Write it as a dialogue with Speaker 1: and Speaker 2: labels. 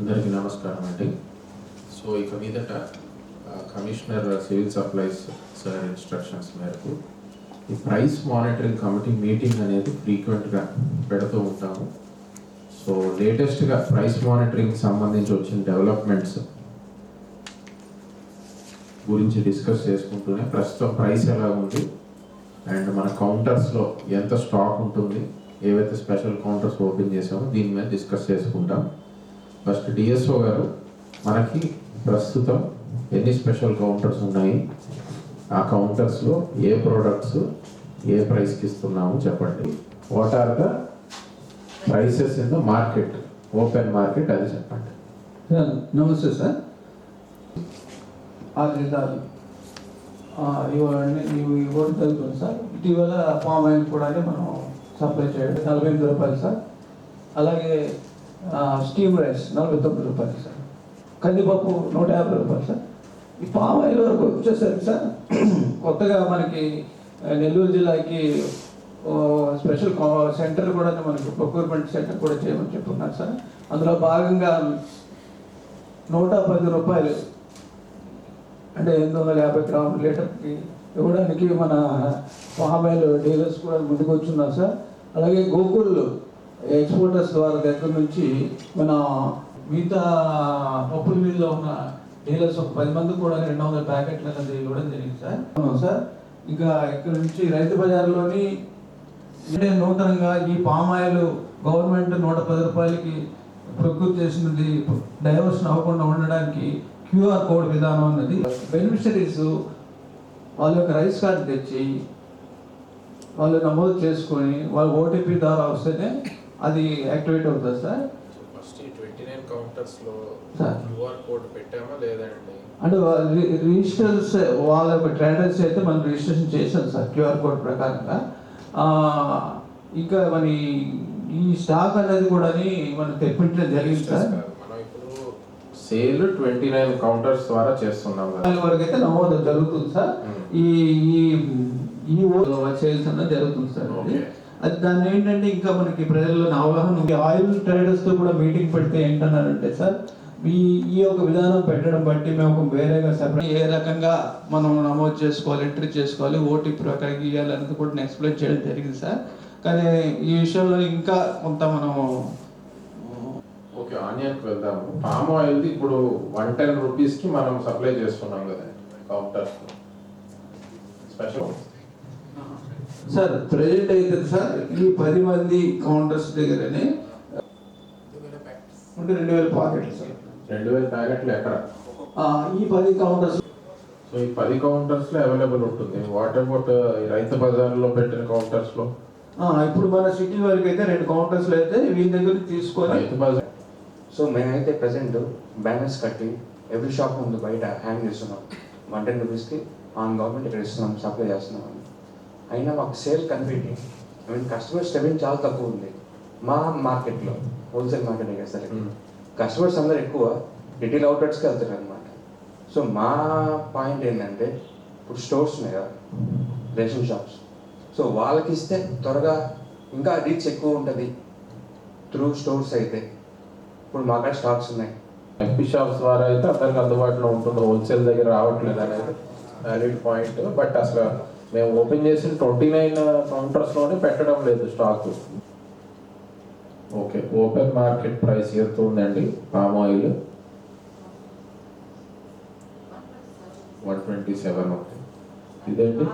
Speaker 1: అందరికీ నమస్కారం అండి. సో ఇక మీదట commissioner civil supplies sir instructions మేరకు ఈ ప్రైస్ మానిటరింగ్ కమిటీ మీటింగ్ అనేది ఫ్రీక్వెంట్గా పెడుతూ ఉంటాము. సో లేటెస్ట్గా ప్రైస్ మానిటరింగ్ సంబంధించి వచ్చిన డెవలప్మెంట్స్ గురించి డిస్కస్ చేసుకుంటూనే ప్రస్తుతం ప్రైస్ ఎలా ఉంది? అండ్ మన కౌంటర్స్లో ఎంత స్టాక్ ఉంటుంది? ఏవైతే స్పెషల్ కౌంటర్స్ ఓపెన్ చేసామో దీని మీద డిస్కస్ చేసుకుంటాం. ఫస్ట్ డిఎస్ఓ గారు మనకి ప్రస్తుతం ఎన్ని స్పెషల్ కౌంటర్స్ ఉన్నాయి? ఆ కౌంటర్స్లో ఏ ప్రోడక్ట్స్ ఏ ప్రైస్కి ఇస్తున్నాము చెప్పండి. What are the prices in the market open market అది చెప్పండి.
Speaker 2: నమస్తే సార్. ఆదిదాలు ఇవ్వండి ఇవి ఇవ్వడం జరుగుతుంది సార్. ఇటీవల ఫామ్ ఆయిల్ కూడా మనం సప్లై చేయడం నలభై ఎనిమిది రూపాయలు సార్. అలాగే స్టీమ్ రైస్ నలభై తొమ్మిది రూపాయలు సార్. కందిపప్పు నూట యాభై రూపాయలు సార్. ఈ పామ్ ఆయిల్ వరకు వచ్చేసరికి సార్ కొత్తగా మనకి నెల్లూరు జిల్లాకి స్పెషల్ సెంటర్ కూడా మనకి ప్రొక్యూర్మెంట్ సెంటర్ కూడా చేయమని చెప్పున్నారు సార్. అందులో భాగంగా నూట పది రూపాయలు అంటే ఎనిమిది వందల యాభై గ్రాముల లీటర్కి ఇవ్వడానికి మన పామ్ ఆయిల్ డీలర్స్ కూడా ముందుకు వచ్చున్నారు సార్. అలాగే గోకుల్ ఎక్స్పోర్టర్స్ ద్వారా దగ్గర నుంచి మన మిగతా పప్పుల మీదలో ఉన్న డీలర్స్ ఒక పది మంది కూడా రెండు వందల ప్యాకెట్లు అనేది ఇవ్వడం జరిగింది సార్. అవును సార్. ఇంకా ఇక్కడ నుంచి రైతు బజార్లోని నూతనంగా ఈ పామాయిల్ గవర్నమెంట్ నూట పది రూపాయలకి ప్రకృతి చేసినది డైవర్షన్ అవ్వకుండా ఉండడానికి క్యూఆర్ కోడ్ విధానం అన్నది బెనిఫిషరీస్ వాళ్ళ యొక్క రైస్ కార్డు తెచ్చి వాళ్ళు నమోదు చేసుకొని వాళ్ళ ఓటీపీ ద్వారా వస్తేనే అది యాక్టివేట్ అవుతుంది సార్?
Speaker 1: ఫస్ట్ ఈ ట్వంటీ నైన్ కౌంటర్స్లో
Speaker 2: సార్.
Speaker 1: క్యూఆర్ కోడ్ పెట్టామా లేదండి?
Speaker 2: అంటే రిజిస్టర్స్ వాళ్ళ ట్రేడర్స్ అయితే మనం రిజిస్ట్రేషన్ చేశాం సార్ క్యూఆర్ కోడ్ ప్రకారంగా. ఆ, ఇంకా మరి ఈ స్టాక్ అనేది కూడా మనం తెప్పించడం జరిగింది సార్.
Speaker 1: మనం ఇప్పుడు సేల్ ట్వంటీ నైన్ కౌంటర్స్ ద్వారా చేస్తున్నాం కదా.
Speaker 2: దాని వరకు అయితే నమోదు జరుగుతుంది సార్. ఈ ఈ ఈ సేల్స్ అన్నది జరుగుతుంది సార్ అది దాన్ని ఏంటంటే ఇంకా మనకి ప్రజల్లో అవగాహన ఉంది. ఆయిల్ ట్రేడర్స్తో కూడా మీటింగ్ పెడితే ఏంటన్నారంటే సార్ ఈ ఈ యొక్క విధానం పెట్టడం బట్టి మేము ఒక వేరేగా సెపరేట్ ఏ రకంగా మనం నమోదు చేసుకోవాలి ఎంట్రీ చేసుకోవాలి ఓటీపీ ప్రకారం ఇవ్వాలి అనేది కూడా నేను ఎక్స్ప్లెయిన్ చేయడం జరిగింది సార్. కానీ ఈ విషయంలో ఇంకా కొంత మనం
Speaker 1: ఓకే ఆనియన్కి వెళ్దాము. పామ్ ఆయిల్ ఇప్పుడు వన్ టెన్ రూపీస్కి మనం సప్లై చేస్తున్నాం కదా కౌంటర్స్ స్పెషల్
Speaker 2: సార్ ప్రెజెంట్ అయితే సార్ ఈ పది మంది కౌంటర్స్ దగ్గరనే ఉంటే రెండు వేల పాకెట్లు సార్.
Speaker 1: రెండు వేల ప్యాకెట్లు ఎక్కడ?
Speaker 2: ఆ, ఈ పది కౌంటర్స్
Speaker 1: సో ఈ పది కౌంటర్స్లో అవైలబుల్ ఉంటుంది. వాట్ అబౌట్ రైతు బజార్లో పెట్టిన కౌంటర్స్లో?
Speaker 2: ఆ, ఇప్పుడు మన సిటీ వరకు అయితే రెండు కౌంటర్స్ అయితే వీళ్ళ దగ్గర తీసుకొని
Speaker 1: రైతు బజార్.
Speaker 3: సో మేమైతే ప్రజెంట్ బ్యానర్స్ కట్టి ఎవ్రీ షాప్ ముందు బయట హ్యాంగ్ చేస్తున్నాం. వన్ టెన్ రూపీస్కి ఆన్ గవర్నమెంట్ ఇక్కడ ఇస్తున్నాం సప్లై చేస్తున్నాం. అయినా మాకు sale convenient I mean customers revenue చాలా తక్కువ ఉంది. మా మార్కెట్లో హోల్సేల్ మార్కెట్ సరే. కస్టమర్స్ అందరూ ఎక్కువ రిటైల్ అవుట్లెట్స్కి వెళ్తారు అనమాట సో మా పాయింట్ ఏంటంటే ఇప్పుడు స్టోర్స్ ఉన్నాయి కదా రేషన్ షాప్స్ సో వాళ్ళకి ఇస్తే త్వరగా ఇంకా రీచ్ ఎక్కువ ఉంటుంది త్రూ స్టోర్స్ అయితే. ఇప్పుడు మా కాడ స్టాక్స్ ఉన్నాయి.
Speaker 1: ఎంపీ షాప్స్ ద్వారా అయితే అందరికి అందుబాటులో ఉంటుంది. హోల్సేల్ దగ్గర రావట్లేదు అనేది వ్యాలిడ్ పాయింట్ బట్ అసలు మేము ఓపెన్ చేసిన ట్వంటీ నైన్ కౌంటర్స్లోనే పెట్టడం లేదు stock okay open market price ఎంత ఉందండి palm oil one twenty seven ఉంది ఇదేంటి?